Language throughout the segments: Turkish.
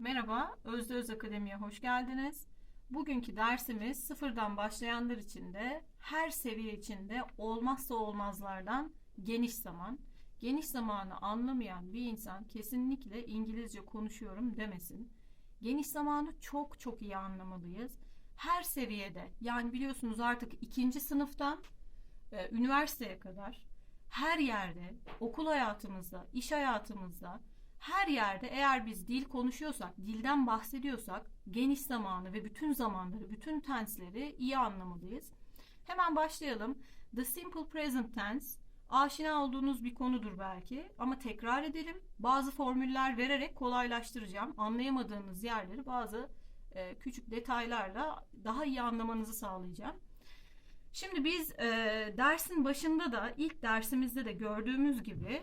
Merhaba, Özde Öz Akademi'ye hoş geldiniz. Bugünkü dersimiz sıfırdan başlayanlar için de her seviye içinde olmazsa olmazlardan geniş zaman. Geniş zamanı anlamayan bir insan kesinlikle İngilizce konuşuyorum demesin. Geniş zamanı çok çok iyi anlamalıyız. Her seviyede yani biliyorsunuz artık ikinci sınıftan e, üniversiteye kadar her yerde, okul hayatımızda, iş hayatımızda, her yerde eğer biz dil konuşuyorsak, dilden bahsediyorsak geniş zamanı ve bütün zamanları, bütün tensleri iyi anlamalıyız. Hemen başlayalım. The simple present tense aşina olduğunuz bir konudur belki ama tekrar edelim. Bazı formüller vererek kolaylaştıracağım. Anlayamadığınız yerleri bazı e, küçük detaylarla daha iyi anlamanızı sağlayacağım. Şimdi biz e, dersin başında da ilk dersimizde de gördüğümüz gibi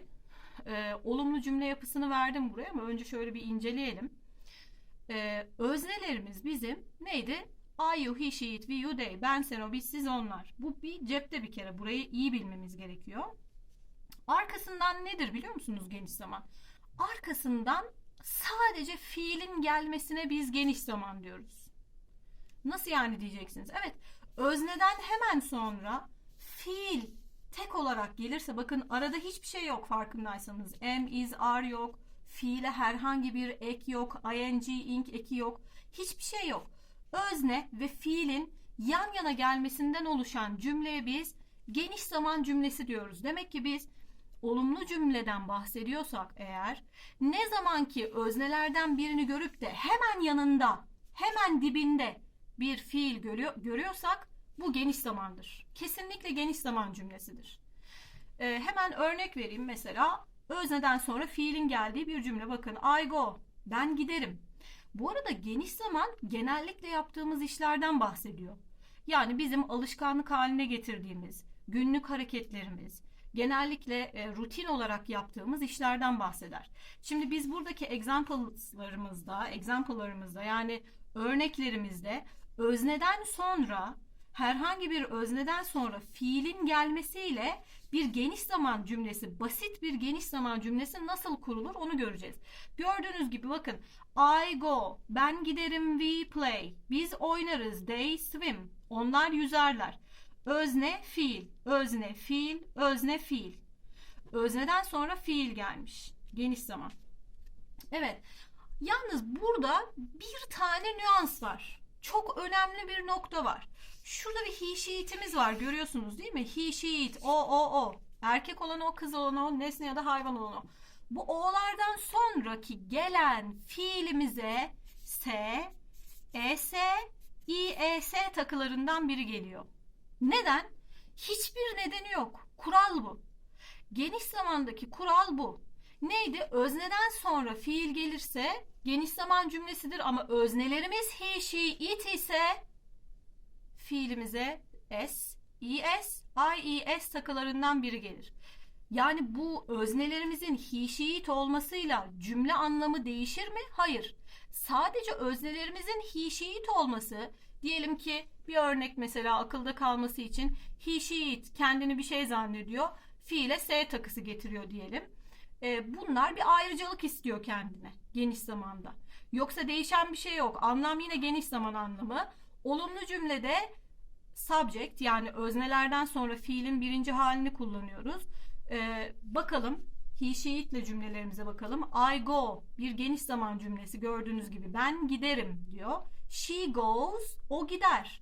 e, olumlu cümle yapısını verdim buraya ama önce şöyle bir inceleyelim. E, öznelerimiz bizim neydi? I, you, he, she, it, we, you, they. Ben, sen, o, biz, siz, onlar. Bu bir cepte bir kere. Burayı iyi bilmemiz gerekiyor. Arkasından nedir biliyor musunuz geniş zaman? Arkasından sadece fiilin gelmesine biz geniş zaman diyoruz. Nasıl yani diyeceksiniz? Evet, özneden hemen sonra fiil tek olarak gelirse bakın arada hiçbir şey yok farkındaysanız. Am, is, are yok. Fiile herhangi bir ek yok. ing, ing eki yok. Hiçbir şey yok. Özne ve fiilin yan yana gelmesinden oluşan cümleye biz geniş zaman cümlesi diyoruz. Demek ki biz olumlu cümleden bahsediyorsak eğer ne zaman ki öznelerden birini görüp de hemen yanında, hemen dibinde bir fiil görüyor, görüyorsak bu geniş zamandır. Kesinlikle geniş zaman cümlesidir. Ee, hemen örnek vereyim mesela özneden sonra fiilin geldiği bir cümle bakın I go ben giderim. Bu arada geniş zaman genellikle yaptığımız işlerden bahsediyor. Yani bizim alışkanlık haline getirdiğimiz günlük hareketlerimiz, genellikle e, rutin olarak yaptığımız işlerden bahseder. Şimdi biz buradaki examples'larımızda, example'larımızda yani örneklerimizde özneden sonra herhangi bir özneden sonra fiilin gelmesiyle bir geniş zaman cümlesi, basit bir geniş zaman cümlesi nasıl kurulur onu göreceğiz. Gördüğünüz gibi bakın I go, ben giderim, we play, biz oynarız, they swim, onlar yüzerler. Özne, fiil, özne, fiil, özne, fiil. Özneden sonra fiil gelmiş. Geniş zaman. Evet. Yalnız burada bir tane nüans var. Çok önemli bir nokta var. Şurada bir he she it'imiz var görüyorsunuz değil mi? He she it, o o o. Erkek olan o, kız olan o, nesne ya da hayvan olan o. Bu o'lardan sonraki gelen fiilimize s, es, ies takılarından biri geliyor. Neden? Hiçbir nedeni yok. Kural bu. Geniş zamandaki kural bu. Neydi? Özneden sonra fiil gelirse geniş zaman cümlesidir ama öznelerimiz he, she, it ise fiilimize s, es, ies takılarından biri gelir. Yani bu öznelerimizin he, she, it olmasıyla cümle anlamı değişir mi? Hayır. Sadece öznelerimizin he, she, it olması diyelim ki bir örnek mesela akılda kalması için he, she, it kendini bir şey zannediyor. Fiile s takısı getiriyor diyelim. E, bunlar bir ayrıcalık istiyor kendine geniş zamanda. Yoksa değişen bir şey yok. Anlam yine geniş zaman anlamı. Olumlu cümlede subject yani öznelerden sonra fiilin birinci halini kullanıyoruz. Ee, bakalım he, she, it ile cümlelerimize bakalım. I go bir geniş zaman cümlesi gördüğünüz gibi ben giderim diyor. She goes o gider.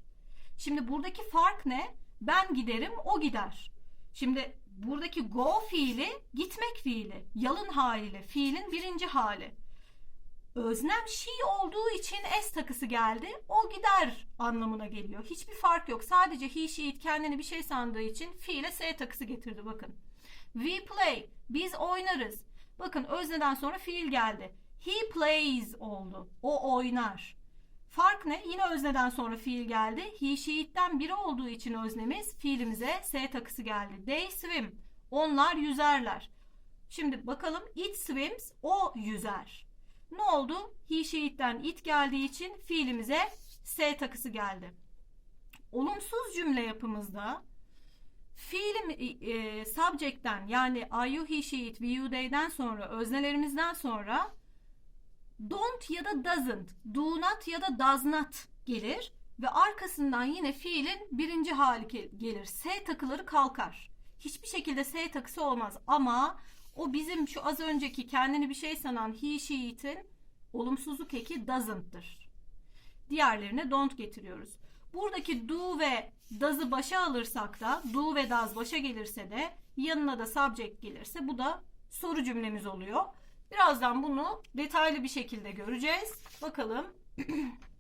Şimdi buradaki fark ne? Ben giderim o gider. Şimdi buradaki go fiili gitmek fiili. Yalın haliyle fiilin birinci hali. Öznem she olduğu için s takısı geldi. O gider anlamına geliyor. Hiçbir fark yok. Sadece he, she, it kendini bir şey sandığı için fiile s takısı getirdi bakın. We play. Biz oynarız. Bakın özneden sonra fiil geldi. He plays oldu. O oynar. Fark ne? Yine özneden sonra fiil geldi. He, she, it'ten biri olduğu için öznemiz fiilimize s takısı geldi. They swim. Onlar yüzerler. Şimdi bakalım it swims. O yüzer. Ne oldu? He, she, it'ten it geldiği için fiilimize s takısı geldi. Olumsuz cümle yapımızda fiilim e, subject'ten yani I, you, he, she, it, we, you, they'den sonra öznelerimizden sonra don't ya da doesn't, do not ya da does not gelir ve arkasından yine fiilin birinci hali ge- gelir. S takıları kalkar. Hiçbir şekilde S takısı olmaz ama o bizim şu az önceki kendini bir şey sanan he, she, it'in olumsuzluk eki doesn't'tır. Diğerlerine don't getiriyoruz. Buradaki do ve does'ı başa alırsak da do ve does başa gelirse de yanına da subject gelirse bu da soru cümlemiz oluyor. Birazdan bunu detaylı bir şekilde göreceğiz. Bakalım.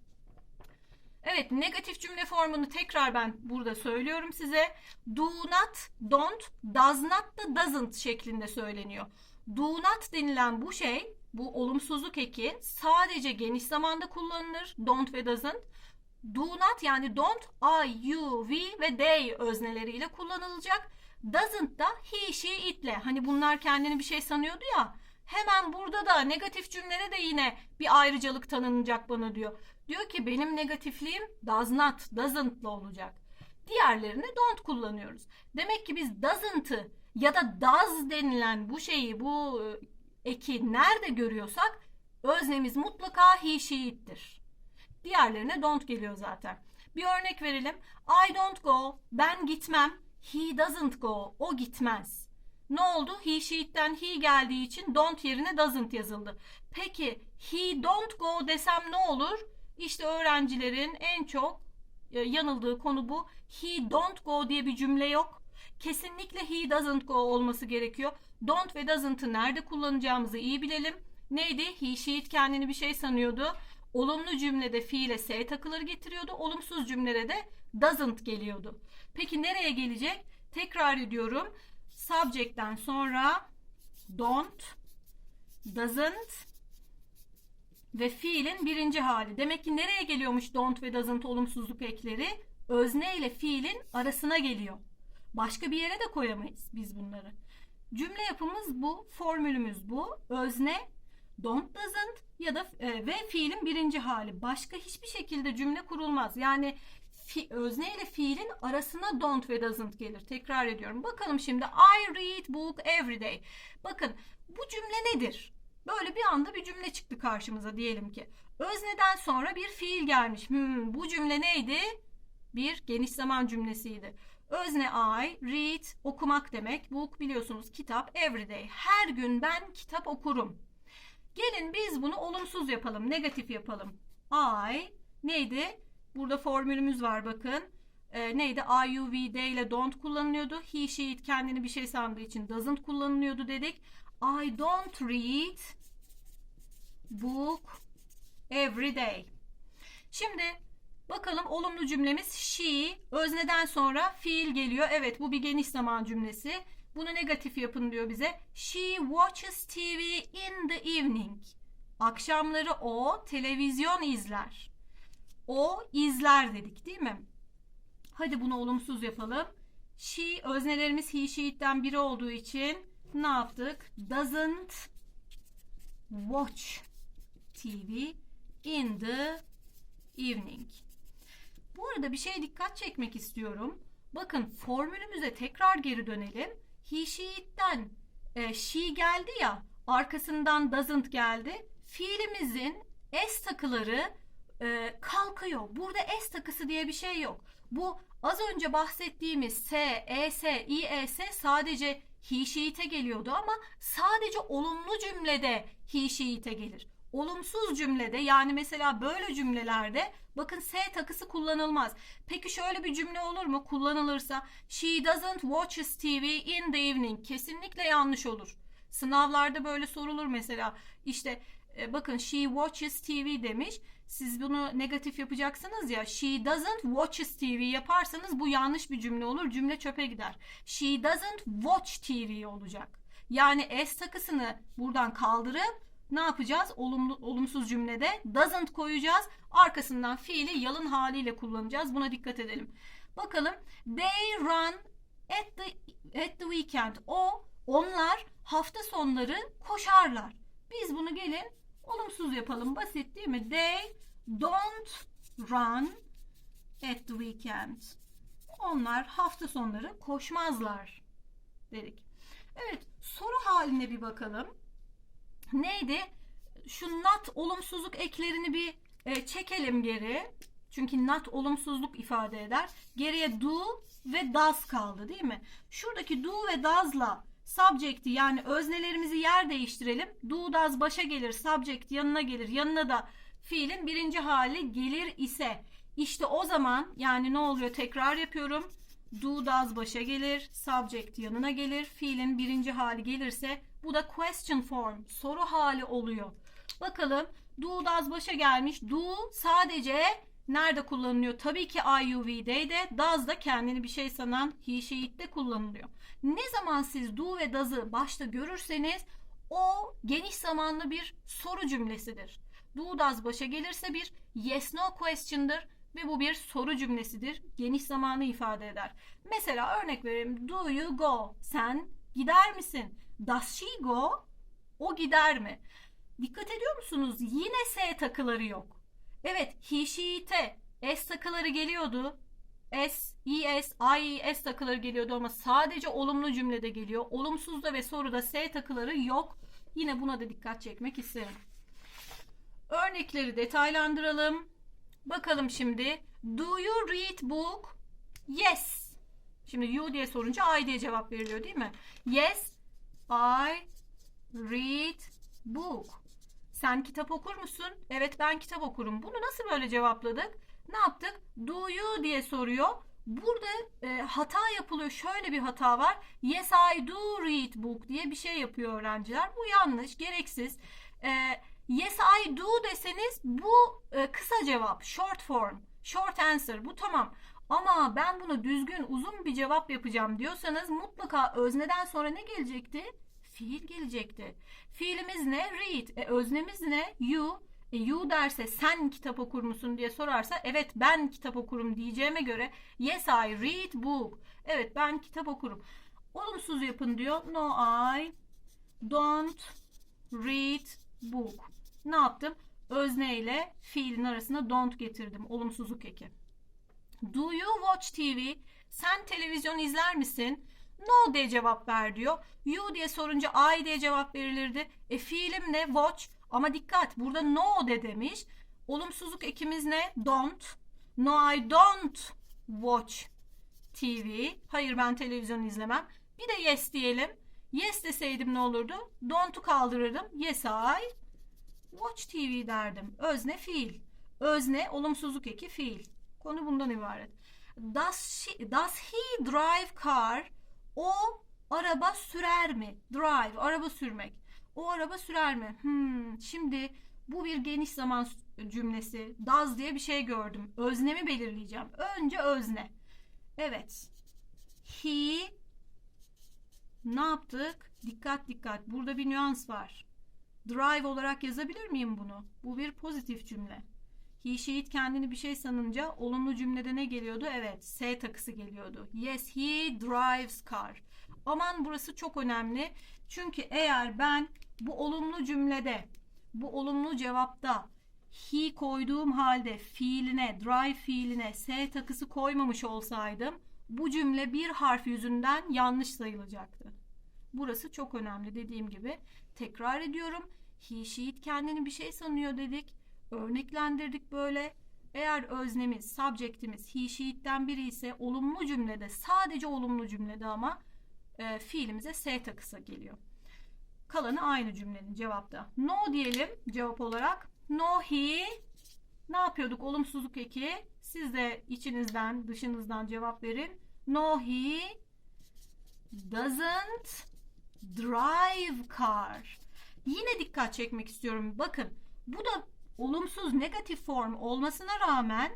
evet, negatif cümle formunu tekrar ben burada söylüyorum size. Do not, don't, does not da doesn't şeklinde söyleniyor. Do not denilen bu şey, bu olumsuzluk eki sadece geniş zamanda kullanılır. Don't ve doesn't. Do not yani don't, I, you, we ve they özneleriyle kullanılacak. Doesn't da he, she, it'le. Hani bunlar kendini bir şey sanıyordu ya. Hemen burada da negatif cümlede de yine bir ayrıcalık tanınacak bana diyor. Diyor ki benim negatifliğim does not, doesn't'la olacak. Diğerlerini don't kullanıyoruz. Demek ki biz doesn't'ı ya da does denilen bu şeyi, bu e, eki nerede görüyorsak öznemiz mutlaka he, she, it'tir. Diğerlerine don't geliyor zaten. Bir örnek verelim. I don't go. Ben gitmem. He doesn't go. O gitmez. Ne oldu? He she'ten he geldiği için don't yerine doesn't yazıldı. Peki he don't go desem ne olur? İşte öğrencilerin en çok e, yanıldığı konu bu. He don't go diye bir cümle yok. Kesinlikle he doesn't go olması gerekiyor. Don't ve doesn't'ı nerede kullanacağımızı iyi bilelim. Neydi? He, she, it kendini bir şey sanıyordu. Olumlu cümlede fiile s takıları getiriyordu. Olumsuz cümlede de doesn't geliyordu. Peki nereye gelecek? Tekrar ediyorum. Subject'ten sonra don't, doesn't ve fiilin birinci hali. Demek ki nereye geliyormuş don't ve doesn't olumsuzluk ekleri? Özne ile fiilin arasına geliyor. Başka bir yere de koyamayız biz bunları. Cümle yapımız bu, formülümüz bu. Özne don't doesn't ya da e, ve fiilin birinci hali. Başka hiçbir şekilde cümle kurulmaz. Yani fi, özne ile fiilin arasına don't ve doesn't gelir. Tekrar ediyorum. Bakalım şimdi I read book every day. Bakın bu cümle nedir? Böyle bir anda bir cümle çıktı karşımıza diyelim ki. Özneden sonra bir fiil gelmiş. Hmm, bu cümle neydi? Bir geniş zaman cümlesiydi. Özne I, read, okumak demek. Book biliyorsunuz kitap, everyday. Her gün ben kitap okurum. Gelin biz bunu olumsuz yapalım, negatif yapalım. I neydi? Burada formülümüz var bakın. Ee, neydi? I, you, we, they ile don't kullanılıyordu. He, she, it kendini bir şey sandığı için doesn't kullanılıyordu dedik. I don't read book every day. Şimdi bakalım olumlu cümlemiz she. Özneden sonra fiil geliyor. Evet bu bir geniş zaman cümlesi. Bunu negatif yapın diyor bize. She watches TV in the evening. Akşamları o televizyon izler. O izler dedik değil mi? Hadi bunu olumsuz yapalım. She öznelerimiz he, she, it'ten biri olduğu için ne yaptık? Doesn't watch TV in the evening. Bu arada bir şeye dikkat çekmek istiyorum. Bakın formülümüze tekrar geri dönelim. He, she, it'ten e, she geldi ya arkasından doesn't geldi. Fiilimizin s takıları e, kalkıyor. Burada s takısı diye bir şey yok. Bu az önce bahsettiğimiz s, es, ies sadece he, she, it'e geliyordu ama sadece olumlu cümlede he, she, it'e gelir. Olumsuz cümlede yani mesela böyle cümlelerde bakın s takısı kullanılmaz. Peki şöyle bir cümle olur mu? Kullanılırsa she doesn't watch TV in the evening. Kesinlikle yanlış olur. Sınavlarda böyle sorulur mesela. İşte e, bakın she watches TV demiş. Siz bunu negatif yapacaksınız ya. She doesn't watches TV yaparsanız bu yanlış bir cümle olur. Cümle çöpe gider. She doesn't watch TV olacak. Yani s takısını buradan kaldırıp ne yapacağız? Olumlu, olumsuz cümlede doesn't koyacağız. Arkasından fiili yalın haliyle kullanacağız. Buna dikkat edelim. Bakalım. They run at the, at the weekend. O, onlar hafta sonları koşarlar. Biz bunu gelin olumsuz yapalım. Basit değil mi? They don't run at the weekend. Onlar hafta sonları koşmazlar dedik. Evet, soru haline bir bakalım. Neydi? şu not olumsuzluk eklerini bir e, çekelim geri. Çünkü not olumsuzluk ifade eder. Geriye do ve does kaldı değil mi? Şuradaki do ve does'la subject'i yani öznelerimizi yer değiştirelim. Do does başa gelir, subject yanına gelir. Yanına da fiilin birinci hali gelir ise işte o zaman yani ne oluyor tekrar yapıyorum. Do does başa gelir, subject yanına gelir. Fiilin birinci hali gelirse bu da question form, soru hali oluyor. Bakalım do does başa gelmiş. Do sadece nerede kullanılıyor? Tabii ki IUV'de does da kendini bir şey sanan he she it'te kullanılıyor. Ne zaman siz do ve does'ı başta görürseniz o geniş zamanlı bir soru cümlesidir. Do does başa gelirse bir yes no question'dır ve bu bir soru cümlesidir. Geniş zamanı ifade eder. Mesela örnek vereyim. Do you go? Sen gider misin? Does she go? O gider mi? Dikkat ediyor musunuz? Yine S takıları yok. Evet, he, she, it'e S takıları geliyordu. S, es, I, S takıları geliyordu ama sadece olumlu cümlede geliyor. Olumsuzda ve soruda S takıları yok. Yine buna da dikkat çekmek isterim. Örnekleri detaylandıralım. Bakalım şimdi. Do you read book? Yes. Şimdi you diye sorunca I diye cevap veriliyor değil mi? Yes, I read book. Sen kitap okur musun? Evet ben kitap okurum. Bunu nasıl böyle cevapladık? Ne yaptık? Do you diye soruyor. Burada e, hata yapılıyor. Şöyle bir hata var. Yes I do read book diye bir şey yapıyor öğrenciler. Bu yanlış, gereksiz. E, yes I do deseniz bu e, kısa cevap, short form, short answer. Bu tamam. Ama ben bunu düzgün, uzun bir cevap yapacağım diyorsanız mutlaka özneden sonra ne gelecekti? Fiil gelecekti. Fiilimiz ne? Read. E, öznemiz ne? You. E, you derse sen kitap okur musun diye sorarsa evet ben kitap okurum diyeceğime göre yes I read book. Evet ben kitap okurum. Olumsuz yapın diyor. No I don't read book. Ne yaptım? Özne ile fiilin arasına don't getirdim. Olumsuzluk eki. Do you watch TV? Sen televizyon izler misin? No diye cevap ver diyor. You diye sorunca I diye cevap verilirdi. E fiilim ne? Watch. Ama dikkat burada no de demiş. Olumsuzluk ekimiz ne? Don't. No I don't watch TV. Hayır ben televizyon izlemem. Bir de yes diyelim. Yes deseydim ne olurdu? Don't'u kaldırırdım. Yes I watch TV derdim. Özne fiil. Özne olumsuzluk eki fiil. Konu bundan ibaret. Does, she, does he drive car? O araba sürer mi? Drive, araba sürmek. O araba sürer mi? Hmm, şimdi bu bir geniş zaman cümlesi. Does diye bir şey gördüm. Öznemi belirleyeceğim. Önce özne. Evet. He ne yaptık? Dikkat dikkat. Burada bir nüans var. Drive olarak yazabilir miyim bunu? Bu bir pozitif cümle. He, she, it kendini bir şey sanınca olumlu cümlede ne geliyordu? Evet, S takısı geliyordu. Yes, he drives car. Aman burası çok önemli. Çünkü eğer ben bu olumlu cümlede, bu olumlu cevapta he koyduğum halde fiiline, drive fiiline S takısı koymamış olsaydım bu cümle bir harf yüzünden yanlış sayılacaktı. Burası çok önemli dediğim gibi. Tekrar ediyorum. He, she, it kendini bir şey sanıyor dedik. Örneklendirdik böyle. Eğer öznemiz, subjectimiz he, she, it'ten biri ise olumlu cümlede, sadece olumlu cümlede ama e, fiilimize S takısı geliyor. Kalanı aynı cümlenin cevapta. No diyelim cevap olarak. No he ne yapıyorduk? Olumsuzluk eki. Siz de içinizden, dışınızdan cevap verin. No he doesn't drive car. Yine dikkat çekmek istiyorum. Bakın bu da olumsuz negatif form olmasına rağmen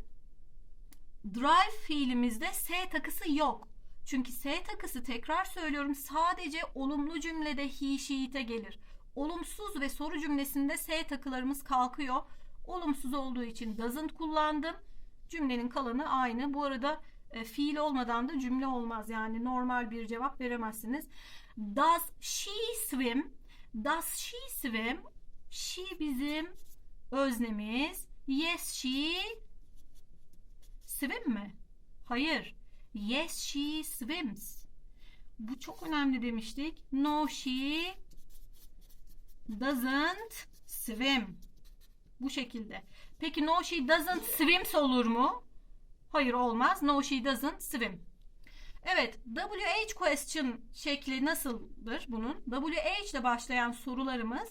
drive fiilimizde S takısı yok. Çünkü S takısı tekrar söylüyorum sadece olumlu cümlede he, she, it'e gelir. Olumsuz ve soru cümlesinde S takılarımız kalkıyor. Olumsuz olduğu için doesn't kullandım. Cümlenin kalanı aynı. Bu arada e, fiil olmadan da cümle olmaz. Yani normal bir cevap veremezsiniz. Does she swim? Does she swim? She bizim öznemiz. Yes she swim mi? Hayır. Yes she swims. Bu çok önemli demiştik. No she doesn't swim. Bu şekilde. Peki no she doesn't swim olur mu? Hayır olmaz. No she doesn't swim. Evet, WH question şekli nasıldır bunun? WH ile başlayan sorularımız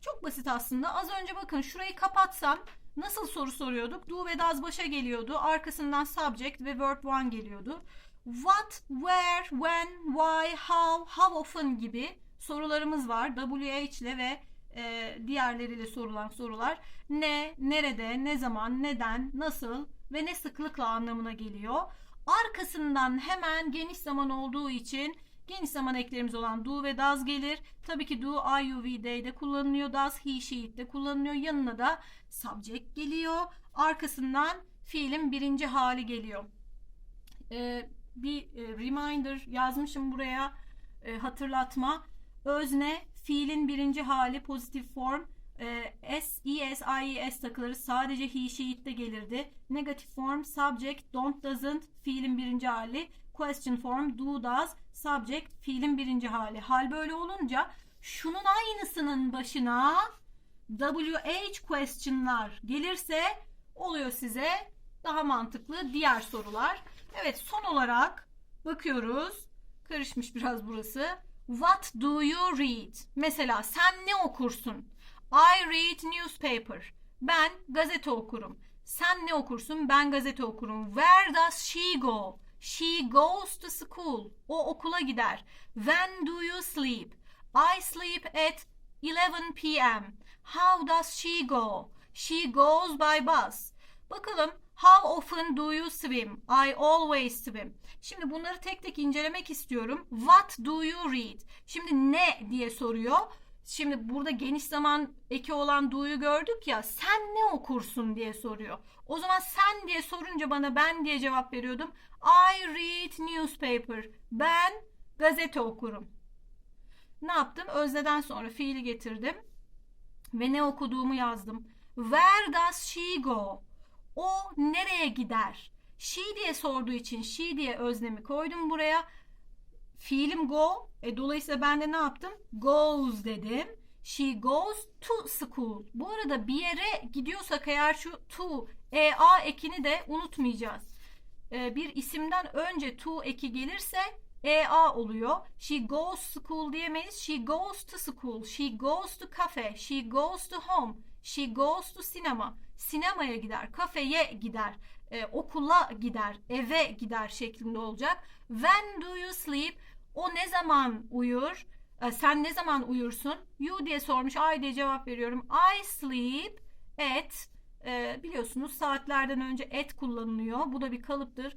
çok basit aslında. Az önce bakın şurayı kapatsam nasıl soru soruyorduk? Do ve does başa geliyordu. Arkasından subject ve verb one geliyordu. What, where, when, why, how, how often gibi sorularımız var. WH ile ve e, diğerleriyle sorulan sorular. Ne, nerede, ne zaman, neden, nasıl ve ne sıklıkla anlamına geliyor. Arkasından hemen geniş zaman olduğu için geniş zaman eklerimiz olan do ve does gelir. Tabii ki do I, you, we, they de kullanılıyor. Does, he, she, de kullanılıyor. Yanına da subject geliyor. Arkasından fiilin birinci hali geliyor. Ee, bir e, reminder yazmışım buraya e, hatırlatma. Özne fiilin birinci hali pozitif form. E, S, E, S, I, E, S takıları sadece he, she, it de gelirdi. Negatif form subject, don't, doesn't fiilin birinci hali. Question form do, does, subject fiilin birinci hali. Hal böyle olunca şunun aynısının başına WH question'lar gelirse oluyor size daha mantıklı diğer sorular. Evet son olarak bakıyoruz. Karışmış biraz burası. What do you read? Mesela sen ne okursun? I read newspaper. Ben gazete okurum. Sen ne okursun? Ben gazete okurum. Where does she go? She goes to school. O okula gider. When do you sleep? I sleep at 11 p.m. How does she go? She goes by bus. Bakalım how often do you swim? I always swim. Şimdi bunları tek tek incelemek istiyorum. What do you read? Şimdi ne diye soruyor. Şimdi burada geniş zaman eki olan do'yu gördük ya sen ne okursun diye soruyor. O zaman sen diye sorunca bana ben diye cevap veriyordum. I read newspaper. Ben gazete okurum. Ne yaptım? Özneden sonra fiili getirdim ve ne okuduğumu yazdım. Where does she go? O nereye gider? She diye sorduğu için she diye öznemi koydum buraya. Fiilim go. E, dolayısıyla ben de ne yaptım? Goes dedim. She goes to school. Bu arada bir yere gidiyorsak eğer şu to, ea ekini de unutmayacağız. E, bir isimden önce to eki gelirse ea oluyor. She goes school diyemeyiz. She goes to school. She goes to cafe. She goes to home. She goes to cinema. Sinemaya gider, kafeye gider, e, okula gider, eve gider şeklinde olacak. When do you sleep? O ne zaman uyur? E, sen ne zaman uyursun? You diye sormuş. I diye cevap veriyorum. I sleep at e, biliyorsunuz saatlerden önce at kullanılıyor. Bu da bir kalıptır.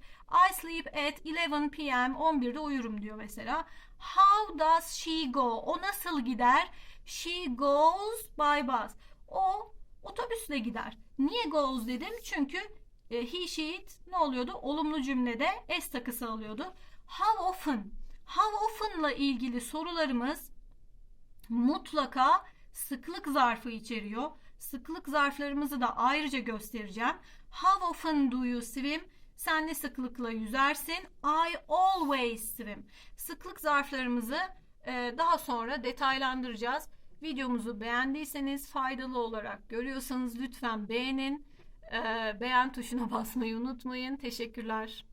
I sleep at 11 p.m. 11'de uyurum diyor mesela. How does she go? O nasıl gider? She goes by bus. O otobüsle gider. Niye goes dedim? Çünkü e, he, she, it ne oluyordu? Olumlu cümlede s takısı alıyordu. How often? How often'la ilgili sorularımız mutlaka sıklık zarfı içeriyor. Sıklık zarflarımızı da ayrıca göstereceğim. How often do you swim? Sen ne sıklıkla yüzersin? I always swim. Sıklık zarflarımızı e, daha sonra detaylandıracağız. Videomuzu beğendiyseniz, faydalı olarak görüyorsanız lütfen beğenin. E, beğen tuşuna basmayı unutmayın. Teşekkürler.